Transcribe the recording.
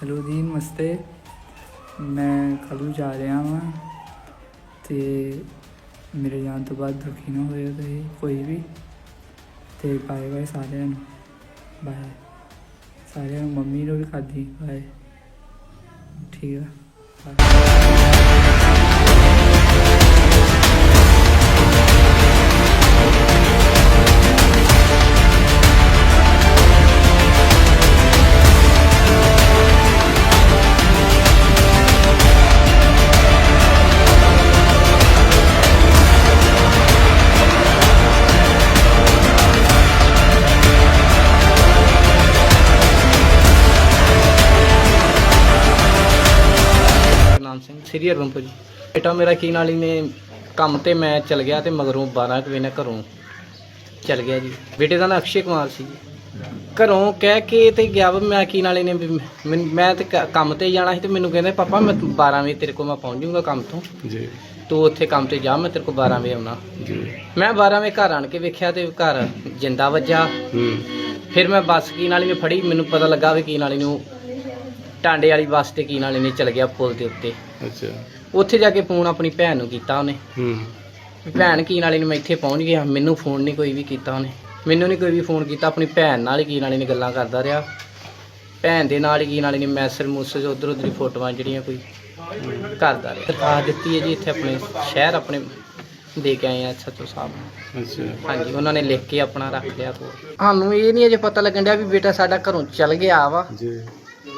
Hello ਜੀ ਨਮਸਤੇ ਮੈਂ ਕੱਲ੍ਹ ਨੂੰ ਜਾ ਰਿਹਾ ਹਾਂ ਤੇ ਮੇਰੇ ਜਾਣ ਤੋਂ ਬਾਅਦ ਦੁਖੀ ਨਾ ਹੋਇਓ ਤੁਸੀਂ, ਕੋਈ ਵੀ। ਤੇ ਬਾਏ ਬਾਏ ਸਾਰਿਆਂ ਨੂੰ। ਬਾਏ ਸਾਰਿਆਂ ਨੂੰ ਮੰਮੀ ਨੂੰ ਵੀ ਖਾਦੀ ਬਾਏ ਠੀਕ ਆ ਸਿੰਘ ਸ੍ਰੀ ਹਰਗੋਬਿੰਦਪੁਰ ਜੀ। ਬੇਟਾ ਮੇਰਾ ਕੀ ਨਾਲੀ ਨੇ ਕੰਮ ਤੇ ਮੈਂ ਚਲ ਗਿਆ ਤੇ ਮਗਰੋਂ 12 ਕੁ ਵਜੇ ਨਾਲ ਘਰੋਂ ਚਲ ਗਿਆ ਜੀ। ਬੇਟੇ ਦਾ ਨਾਂ ਅਕਸ਼ੇ ਕੁਮਾਰ ਸੀ ਜੀ। ਘਰੋਂ ਕਹਿ ਕੇ ਤੇ ਗਿਆ ਵਾ ਮੈਂ ਕੀ ਨਾਲੇ ਨੇ ਵੀ ਮੈਂ ਤੇ ਕ- ਕੰਮ ਤੇ ਜਾਣਾ ਸੀ ਤੇ ਮੈਨੂੰ ਕਹਿੰਦੇ ਪਾਪਾ ਮੈਂ 12 ਵਜੇ ਤੇਰੇ ਕੋਲ ਮੈਂ ਪਹੁੰਚ ਜਾਊਂਗਾ ਕੰਮ ਤੋਂ। ਜੀ। ਤੂੰ ਉੱਥੇ ਕੰਮ ਤੇ ਜਾ ਮੈਂ ਤੇਰੇ ਕੋਲ 12 ਵਜੇ ਆਉਣਾ। ਜੀ। ਮੈਂ 12 ਵਜੇ ਘਰ ਆਣ ਕੇ ਵੇਖਿਆ ਤੇ ਘਰ ਜਿੰਦਾ ਵੱਜਾ। ਹੂੰ। ਫਿਰ ਮੈਂ ਬੱਸ ਕੀ ਨਾਲੀ ਨੇ ਫੜੀ ਮੈਨੂੰ ਪਤਾ ਲੱਗਾ ਵੀ ਕੀ ਨਾਲੀ ਨੂੰ ਟਾਂਡੇ ਵਾਲੀ ਬੱਸ ਤੇ ਕੀ ਨਾਲੀ ਨੇ ਚਲ ਗਿਆ ਪੁਲ ਦੇ ਉੱਤੇ। ਅੱਛਾ। ਉੱਥੇ ਜਾ ਕੇ ਫੋਨ ਆਪਣੀ ਭੈਣ ਨੂੰ ਕੀਤਾ ਉਹਨੇ। ਹੂੰ। ਵੀ ਭੈਣ ਕੀ ਨਾਲੇ ਨੂੰ ਮੈਂ ਇੱਥੇ ਪਹੁੰਚ ਗਿਆ ਮੈਨੂੰ ਫੋਨ ਨਹੀਂ ਕੋਈ ਵੀ ਕੀਤਾ ਉਹਨੇ। ਮੈਨੂੰ ਨਹੀਂ ਕੋਈ ਵੀ ਫੋਨ ਕੀਤਾ ਆਪਣੀ ਭੈਣ ਨਾਲ ਹੀ ਕੀ ਨਾਲੇ ਨੇ ਗੱਲਾਂ ਕਰਦਾ ਰਿਹਾ। ਭੈਣ ਦੇ ਨਾਲ ਹੀ ਕੀ ਨਾਲੇ ਨੇ ਮੈਸੇਜ ਮੂਸੇਜ ਉਧਰ ਉਧਰ ਹੀ ਫੋਟੋਆਂ ਜਿਹੜੀਆਂ ਕੋਈ ਕਰਦਾ ਰਿਹਾ। ਦਰਖਾਸਤ ਦਿੱਤੀ ਹੈ ਜੀ ਇੱਥੇ ਆਪਣੇ ਸ਼ਹਿਰ ਆਪਣੇ ਦੇ ਕੇ ਆਏ ਆ ਸੱਚੋ ਸਾਹਿਬ। ਅੱਛਾ। ਹਾਂਜੀ ਉਹਨਾਂ ਨੇ ਲਿਖ ਕੇ ਆਪਣਾ ਰੱਖ ਲਿਆ। ਕੋਲ ਸਾਨੂੰ ਇਹ ਨਹੀਂ ਅਜੇ ਪਤਾ ਲੱਗਣ ਡਿਆ ਵੀ ਬੇਟਾ ਸਾਡਾ ਘਰੋਂ ਚਲ ਗਿਆ ਵਾ। ਜੀ।